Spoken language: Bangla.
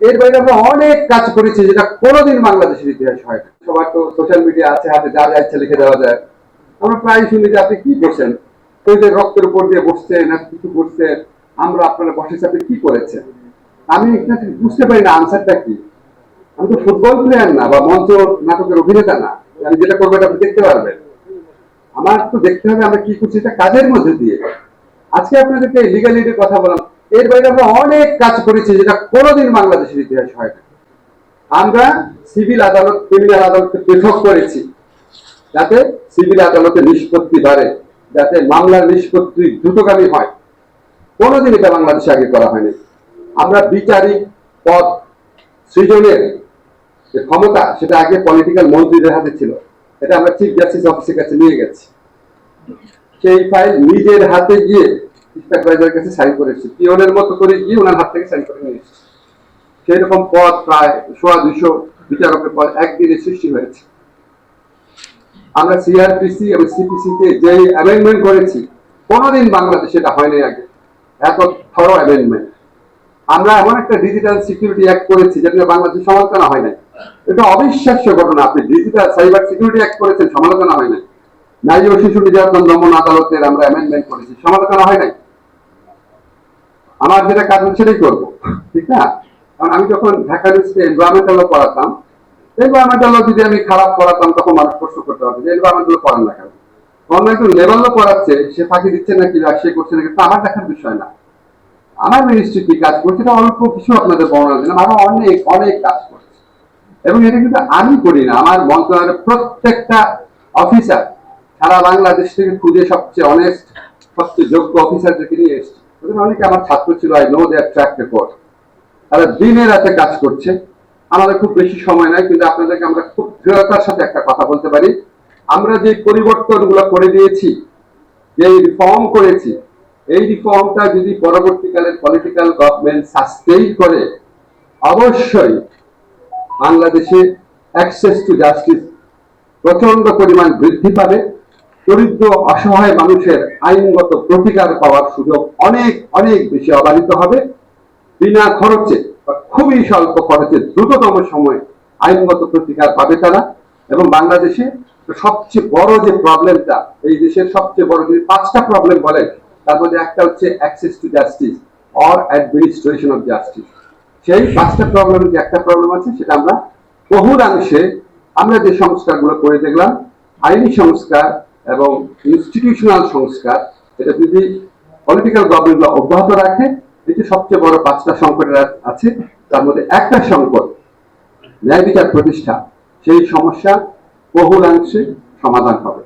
এর বাইরে আমরা অনেক কাজ করেছি যেটা কোনোদিন বাংলাদেশের ইতিহাস হয় না। সবার তো সোশ্যাল মিডিয়া আছে, হাতে যা যা ইচ্ছা লিখে দেওয়া যায়। আমরা প্রায় শুনি যে আপনি কি করছেন? তো যে রক্তের উপর দিয়ে বসছেন না কিছু করছেন, আমরা আপনারা বসে আপনি কি করেছেন? আমি এখানে বুঝতে পারি না আনসারটা কি। আমি তো ফুটবল প্লেয়ার না, বা মঞ্চ নাটকের অভিনেতা না। আমি যেটা করব এটা দেখতে পারবেন। আমার তো দেখতে হবে আমরা কি করছি, এটা কাজের মধ্যে দিয়ে। আজকে আপনাদেরকে লিগাল এডের কথা বললাম। এর বাইরে আমরা অনেক কাজ করেছি যেটা কোনোদিন বাংলাদেশের ইতিহাস হয় না। আমরা সিভিল আদালত, ক্রিমিনাল আদালতকে পৃথক করেছি যাতে সিভিল আদালতে নিষ্পত্তি বাড়ে, যাতে মামলার নিষ্পত্তি দ্রুতগামী হয়। কোনোদিন এটা বাংলাদেশে আগে করা হয়নি। আমরা বিচারিক পদ, সৃজনের যে ক্ষমতা, সেটা আগে পলিটিক্যাল মন্ত্রীদের হাতে ছিল। এটা আমরা চিফ জাস্টিস অফিসের কাছে নিয়ে গেছি। সেই ফাইল নিজের হাতে গিয়ে কাছে সাইন পিওনের মতো করে গিয়ে ওনার হাত থেকে সাইন করে সেই রকম পদ প্রায় সোয়া দুইশো বিচারকের একদিনে সৃষ্টি হয়েছে। আমরা সিআরপিসি এবং যে অ্যামেন্ডমেন্ট করেছি, কোনোদিন বাংলাদেশে এটা হয়নি আগে। এত অ্যামেন্ডমেন্ট আমরা এমন একটা ডিজিটাল সিকিউরিটি অ্যাক্ট করেছি যেটা বাংলাদেশে সমালোচনা হয় নাই। এটা অবিশ্বাস্য ঘটনা, আপনি ডিজিটাল সাইবার সিকিউরিটি অ্যাক্ট করেছেন, সমালোচনা হয় নাই। নারী ও শিশু নির্যাতন দমন আদালতের আমরা অ্যামেন্ডমেন্ট করেছি, সমালোচনা হয় নাই। আমার যেটা কাজ হচ্ছে সেটাই করব, ঠিক না? কারণ আমি যখন ঢাকা ইউনিভার্সিটি এনভায়রনমেন্টাল ল পড়াতাম এনভায়রনমেন্টাল ল যদি আমি খারাপ পড়াতাম, তখন মানুষ প্রশ্ন করতে পারবে যে এনভায়রনমেন্টাল পড়ান না কেন? অন্য একজন লেভেল ল পড়াচ্ছে, সে ফাঁকি দিচ্ছে নাকি বা সে করছে নাকি, তা আমার দেখার বিষয় না। আমার মিনিস্ট্রি কি কাজ করছে, এটা অল্প কিছু আপনাদের বর্ণনা দিলাম। আরও অনেক অনেক কাজ করছে। এবং এটা কিন্তু আমি করি না, আমার মন্ত্রণালয়ের প্রত্যেকটা অফিসার সারা বাংলাদেশ থেকে খুঁজে সবচেয়ে অনেস্ট সবচেয়ে যোগ্য অফিসারদেরকে নিয়ে এসেছি। অনেকে আমার ছাত্র ছিল I know their track record তারা দিনে রাতে কাজ করছে। আমাদের খুব বেশি সময় নাই কিন্তু আপনাদেরকে আমরা খুব দৃঢ়তার সাথে একটা কথা বলতে পারি। আমরা যে পরিবর্তনগুলো করে দিয়েছি, যে রিফর্ম করেছি, এই রিফর্মটা যদি পরবর্তীকালে পলিটিক্যাল গভর্নমেন্ট সাস্টেইন করে, অবশ্যই বাংলাদেশে অ্যাক্সেস টু জাস্টিস প্রচণ্ড পরিমাণ বৃদ্ধি পাবে। দরিদ্র, অসহায় মানুষের আইনগত প্রতিকার পাওয়ার সুযোগ অনেক অনেক বেশি অবাধিত হবে। বিনা খরচে বা খুবই স্বল্প খরচে দ্রুততম সময়ে আইনগত প্রতিকার পাবে তারা। এবং বাংলাদেশে সবচেয়ে বড় যে প্রবলেমটা, এই দেশের সবচেয়ে বড় যদি পাঁচটা প্রবলেম বলেন, তার মধ্যে একটা হচ্ছে access to justice or administration of justice সেই পাঁচটা প্রবলেমের যে একটা প্রবলেম আছে, সেটা আমরা বহুলাংশে আমরা যে সংস্কারগুলো করে দেখলাম, আইনি সংস্কার এবং ইনস্টিটিউশনাল সংস্কার, এটা যদি পলিটিক্যাল গভর্নমেন্ট অব্যাহত রাখে এটি সবচেয়ে বড় পাঁচটা সংকটের আছে, তার মধ্যে একটা সংকট, ন্যায় বিচার প্রতিষ্ঠা, সেই সমস্যা বহুলাংশে সমাধান হবে।